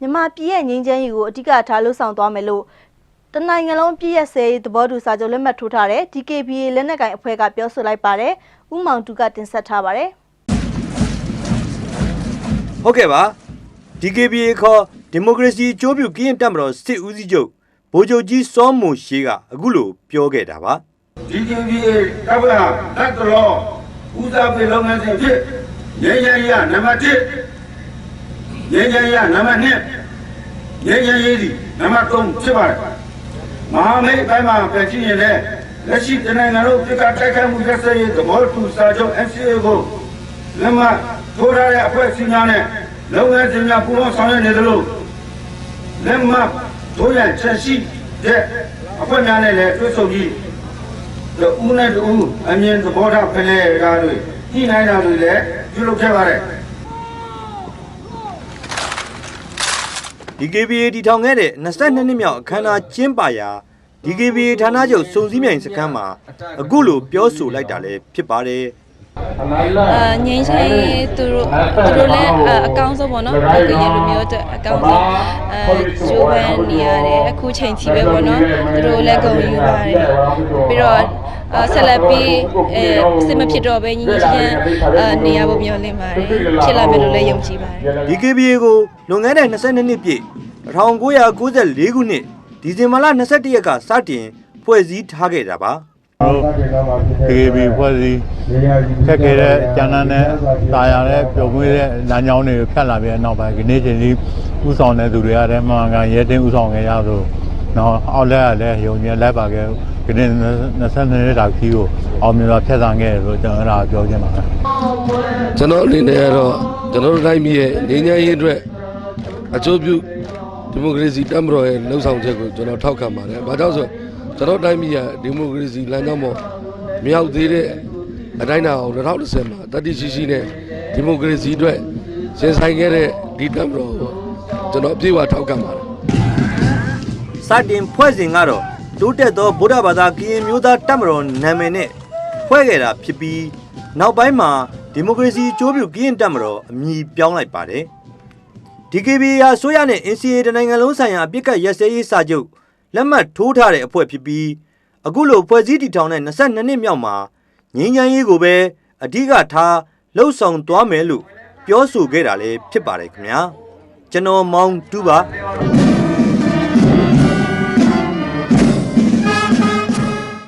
မြန်မာပြည်ရဲ့ငြိမ်းချမ်းရေးကိုအဓိကထားလှုပ်ဆောင်သွားမယ်လို့တနိုင်ငံလုံးပြည်ရဲ့ဆယ်ရေးသဘောတူစာချုပ်လက်မှတ်ထိုးထားတဲ့ DKBA လက်နက်ကိုင်အဖွဲ့ကပြောဆိုလိုက်ပါတယ်။ဦးမောင်တူကတင်ဆက်ထားပါတယ်။ဟုတ်ကဲ့ပါ DKBA ခေါ်ဒီမိုကရေစီအကျိုးပြုကရင်တပ်မတော်စစ်ဦးစီးချုပ်ဗိုလ်ချုပ်ကြီးစောမွန်ရှေးကအခုလိုပြောခဲ့တာပါ DKBA တပ်ဖွဲ့ဟာလက်တော်ဦးစားပေးလုပ်ငန်းစဉ်ဖြစ်ငြိမ်းချမ်းရေးကနံပါတ်1 ငြိမ်းချမ်းရေးကနံပါတ်2ငြိမ်းချမ်းရေးဒီနံပါတ်3ဖြစ်ပါတယ်မဟာမိတ်အပိုင်းမှာပြန်ကြည့်ရင်လည်းလက်ရှိတနိုင်ငံလုံးပြည်ကတိုက်ခိုက်မှုရက်စက်ရေးသဘောတူစာချုပ် NCA ကိုလက်မှတ်ထိုးထားတဲ့အဖွဲ့အစည်းများနဲ့လုပ်ငန်းစဉ်များပူးပေါင်းဆောင်ရွက်နေသလိုလက်မှတ်ထိုးရန်ချက်ရှိတဲ့အဖွဲ့များနဲ့လည်းတွေ့ဆုံပြီးတဦးနဲ့တဦးအမြင်သဘောထားဖလှယ်တာတွေညှိနှိုင်းတာတွေလည်းပြုလုပ်ခဲ့ပါတယ် DKBA တည်ထောင်ခဲ့တဲ့22နှစ်မြောက်အခမ်းအနားကျင်းပရာ DKBA ဌာနချုပ်စုံစည်းမြိုင်စခန်းမှာအခုလိုပြောဆိုလိုက်တာလည်းဖြစ်ပါတယ် အာငိမ့်ချိုင်းသူတို့သူတို့လည်းအာအကောင်းဆုံးပေါ့နော်ကရင်လူမျိုးအတွက်အကောင်းဆုံးအဲဂျိုးပန်နေရတယ်အခုချိန်ချီပဲပေါ့နော်သူတို့လည်းဂုဏ်ယူပါတယ်ပြီးတော့အာဆက်လက်ပြီးအဲစစ်မဖြစ်တော့ပဲညီညီချင်းအာနေရဖို့မျှော်လင့်ပါတယ်ဖြစ်လာမယ်လို့လည်းယုံကြည်ပါတယ် DKBA ကိုလွန်ခဲ့တဲ့22နှစ်ပြည့်1994ခုနှစ်ဒီဇင်ဘာလ21ရက်ကစတင်ဖွဲ့စည်းထားခဲ့တာပါ KKB ဖွဲ့စည်းခက်ခဲတဲ့ကျန်တဲ့တာယာတဲ့ပြုံးမွေးတဲ့လမ်းကြောင်းတွေကိုဖြတ်လာပြီးတဲ့နောက်ပိုင်းဒီနေ့ချိန်ကြီးဥဆောင်တဲ့သူတွေကလည်းမှန်ကန်ရဲတင်းဥဆောင်ခဲ့ရဆိုတော့အောက်လက်ကလည်းယုံကြည်လိုက်ပါခဲ့ဒီနေ့22နှစ်တာခီးကိုအောင်မြင်စွာဖျက်ဆီးခဲ့တယ်လို့ကျွန်တော်အဲ့ဒါပြောချင်ပါတယ်ကျွန်တော်အနေနဲ့ကတော့ကျွန်တော်တို့တိုင်းပြည်ရဲ့ငြိမ်းချမ်းရေးအတွက်အကျိုးပြုဒီမိုကရေစီတပ်မတော်ရဲ့လှုပ်ဆောင်ချက်ကိုကျွန်တော်ထောက်ခံပါတယ်။ဘာကြောင့်ဆို ကျွန်တော်တိုင်းပြည်ကဒီမိုကရေစီလမ်းကြောင်းပေါ်မြောက်သေးတဲ့အတိုင်းအတာအောင်2010မှာတတိရှိရှိနဲ့ဒီမိုကရေစီအတွက်ရှင်ဆိုင်ခဲ့တဲ့ဒီတပ်မတော်ကိုကျွန်တော်အပြည့်အဝထောက်ခံပါတယ်။စတင်ဖွဲ့စဉ်ကတော့တိုးတက်သောဗုဒ္ဓဘာသာကရင်မျိုးသားတပ်မတော်နာမည်နဲ့ဖွဲ့ခဲ့တာဖြစ်ပြီးနောက်ပိုင်းမှာဒီမိုကရေစီအကျိုးပြုကရင်တပ်မတော်အမည်ပြောင်းလိုက်ပါတယ် DKB ဟာဆိုရနဲ့ NCA တနိုင်ငံလုံးဆိုင်ရာအပြစ်ကတ်ရက်စဲရေးစာချုပ် လက်မှတ်ထိုးထားတဲ့အဖွဲ့ဖြစ်ပြီးအခုလိုဖွဲ့စည်းတည်ထောင်တဲ့22နှစ်မြောက်မှာငြိမ်းချမ်းရေးကိုပဲအဓိကထားလှုပ်ဆောင်သွားမယ်လို့ပြောဆိုခဲ့တာလည်းဖြစ်ပါတယ်ခင်ဗျာကျွန်တော်မောင်တူပါ